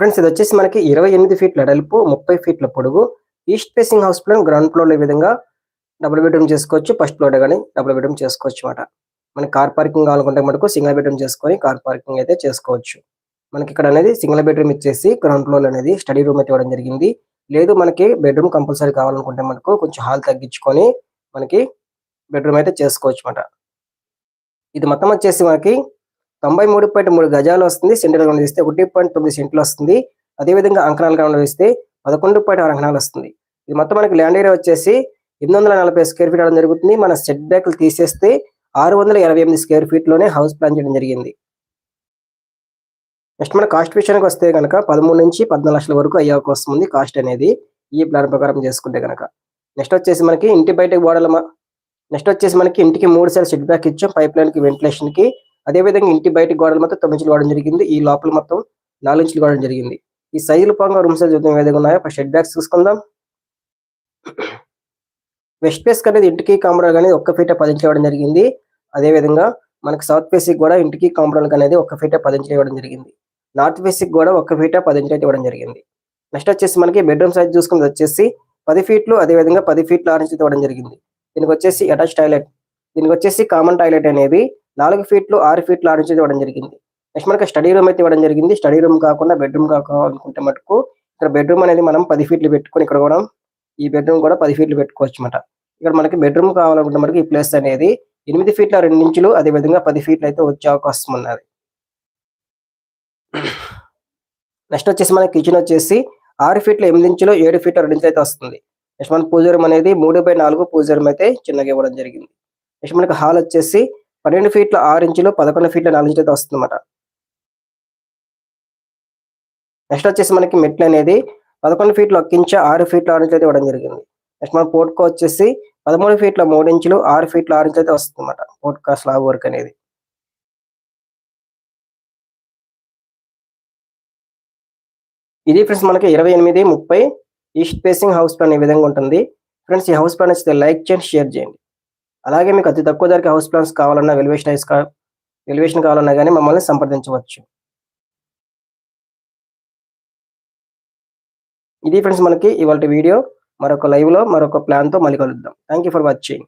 Friends ఇది వచ్చేసి మనకి ఇరవై ఎనిమిది ఫీట్ల వెడల్పు ముప్పై ఫీట్ల పొడుగు east facing house plan ground floor ఈ విధంగా డబుల్ బెడ్రూమ్ చేసుకోవచ్చు. ఫస్ట్ ఫ్లోర్ కానీ డబుల్ బెడ్రూమ్ చేసుకోవచ్చు అనమాట మనకి కార్ పార్కింగ్ కావాలనుకుంటే మటుకు సింగిల్ బెడ్రూమ్ చేసుకొని కార్ పార్కింగ్ అయితే చేసుకోవచ్చు. మనకి ఇక్కడ అనేది సింగిల్ బెడ్రూమ్ ఇచ్చేసి గ్రౌండ్ ఫ్లోర్ అనేది స్టడీ రూమ్ అయితే ఇవ్వడం జరిగింది. లేదు మనకి బెడ్రూమ్ కంపల్సరీ కావాలనుకుంటే మనకు కొంచెం హాల్ తగ్గించుకొని మనకి బెడ్రూమ్ అయితే చేసుకోవచ్చు అనమాట ఇది మొత్తం వచ్చేసి మనకి తొంభై మూడు పాయింట్ మూడు గజాలు వస్తుంది. సెంట్రల్ గ్రౌండ్ వేస్తే ఒకటి పాయింట్ తొమ్మిది సెంట్లు వస్తుంది. అదేవిధంగా అంకణాల గ్రౌండ్ వేస్తే పదకొండు పాయింట్ ఆరు అంకణాలు వస్తుంది. ఇది మొత్తం మనకి ల్యాండ్ ఏరియా వచ్చేసి ఎనిమిది వందల నలభై స్క్వేర్ ఫీట్ అవడం జరుగుతుంది. మన సెట్ బ్యాక్లు తీసేస్తే ఆరు వందల ఇరవై ఎనిమిది స్క్వేర్ ఫీట్లోనే హౌస్ ప్లాన్ చేయడం జరిగింది. నెక్స్ట్ మన కాస్ట్ విషయానికి వస్తే కనుక పదమూడు నుంచి పద్నాలుగు లక్షల వరకు అయ్యే అవకాశం ఉంది కాస్ట్ అనేది ఈ ప్లాన్ ప్రకారం చేసుకుంటే కనుక నెక్స్ట్ వచ్చేసి మనకి ఇంటి బయటకు గోడల నెక్స్ట్ వచ్చేసి మనకి ఇంటికి మూడు సార్లు సెట్ బ్యాక్ ఇచ్చాం. పైప్ లైన్కి వెంటిలేషన్కి అదేవిధంగా ఇంటి బయట గోడలు మొత్తం తొమ్మిది ఇంచులు వాడడం జరిగింది. ఈ లోపల మొత్తం నాలుగు ఇంచులు వాడడం జరిగింది. ఈ సైజులు పరంగా రూమ్స్ చూద్దాం ఏదైనా ఉన్నాయో? ఫస్ట్ షెడ్ బ్యాగ్స్ చూసుకుందాం. వెస్ట్ ఫేస్ అనేది ఇంటికి కాంపౌండ్ అనేది ఒక్క ఫీట పది ఇంచులు ఇవ్వడం జరిగింది. అదేవిధంగా మనకి సౌత్ ఫేస్ కూడా ఇంటికి కాంపౌండ్ అనేది ఒక్క ఫీట పది ఇంచులు ఇవ్వడం జరిగింది. నార్త్ ఫేస్కి కూడా ఒక్క ఫీట పది ఇంచులు అయితే ఇవ్వడం జరిగింది. నెక్స్ట్ వచ్చేసి మనకి బెడ్రూమ్ సైజ్ చూసుకుంది వచ్చేసి పది ఫీట్లు అదేవిధంగా పది ఫీట్లు ఆరెంజ్ ఇంచులు ఇవ్వడం జరిగింది. దీనికి వచ్చేసి అటాచ్ టాయిలెట్. దీనికి వచ్చేసి కామన్ టాయిలెట్ అనేది నాలుగు ఫీట్లు ఆరు ఫీట్లు ఆరు ఇంచులు ఇవ్వడం జరిగింది. నెక్స్ట్ మనకి స్టడీ రూమ్ అయితే ఇవ్వడం జరిగింది. స్టడీ రూమ్ కాకుండా బెడ్రూమ్ కావాలనుకుంటే మటుకు ఇక్కడ బెడ్రూమ్ అనేది మనం పది ఫీట్లు పెట్టుకొని ఇక్కడ కూడా ఈ బెడ్రూమ్ కూడా పది ఫీట్లు పెట్టుకోవచ్చు అన్నమాట ఇక్కడ మనకి బెడ్రూమ్ కావాలనుకుంటే మనకి ఈ ప్లేస్ అనేది ఎనిమిది ఫీట్ల రెండు ఇంచులు అదే విధంగా పది ఫీట్లు అయితే వచ్చే అవకాశం ఉన్నది. నెక్స్ట్ వచ్చేసి మన కిచెన్ వచ్చేసి ఆరు ఫీట్ల ఎనిమిది ఇంచులు ఏడు ఫీట్ల రెండు ఇంచులు అయితే వస్తుంది. నెక్స్ట్ మన పూజ రూమ్ అనేది మూడు బై నాలుగు పూజ రూమ్ అయితే చిన్నగా ఇవ్వడం జరిగింది. నెక్స్ట్ మనకి హాల్ వచ్చేసి పన్నెండు ఫీట్ల ఆరు ఇంచులు పదకొండు ఫీట్ల నాలుగు ఇంచులు అయితే వస్తుంది అనమాట నెక్స్ట్ వచ్చేసి మనకి మెట్లు అనేది పదకొండు ఫీట్ల ఒక ఇంచు ఆరు ఫీట్ల ఆరు ఇంచులు అయితే ఇవ్వడం జరిగింది. నెక్స్ట్ మన పోర్ట్కో వచ్చేసి పదమూడు ఫీట్ల మూడు ఇంచులు ఆరు ఫీట్ల ఆరు ఇంచులు అయితే వస్తుంది అనమాట పోర్ట్కా స్లాబ్ వర్క్ అనేది. ఇది ఫ్రెండ్స్ మనకి ఇరవై ఎనిమిది ముప్పై ఈస్ట్ ఫేసింగ్ హౌస్ ప్లాన్ ఈ విధంగా ఉంటుంది. ఫ్రెండ్స్ ఈ హౌస్ ప్లాన్ నచ్చితే లైక్ చేయండి షేర్ చేయండి. అలాగే మీకు అతి తక్కువ ధరకి హౌస్ ప్లాన్స్ కావాలన్నా వెలివేషన్ హైస్ వెలివేషన్ కావాలన్నా కానీ మమ్మల్ని సంప్రదించవచ్చు. ఇది ఫ్రెండ్స్ మనకి ఇవాళ వీడియో. మరొక లైవ్లో మరొక ప్లాన్తో మళ్ళీ కలుద్దాం. Thank for watching.